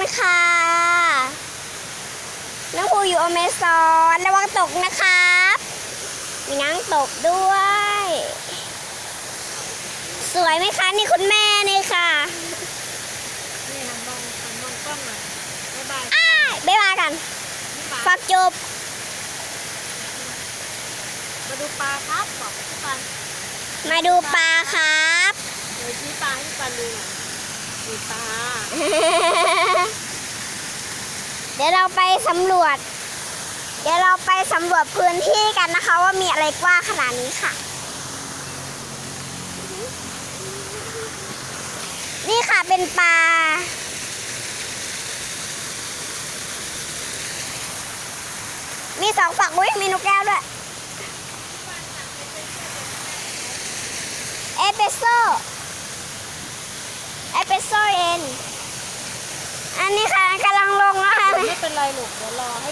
นะคะน้องภูอยู่อเมซอนระวังตกนะครับ มีน้ำตกด้วย สวยไหมคะนี่คุณแม่นี่ค่ะนี่หันมองหันมองกล้องหน่อยบ๊ายบายอ้ายบ๊ายบายกันนี่ปลาฝากจูบมาดูปลาครับบอกพี่ปันมาดูปลาครับเดี๋ยวชี้ปลาให้พี่ปันดูหน่อยดูปลาเดี๋ยวเราไปสำรวจ เดี๋ยวเราไปสำรวจพื้นที่กันนะคะ ว่ามีอะไรกว้างขนาดนี้ค่ะ นี่ค่ะเป็นปลามีสองฝักอุ้ยมีนกแก้วด้วย เอเปสโซ่เอเปสโซ่เอ็น อันนี้ค่ะ ลูกเดี๋ยวรอให้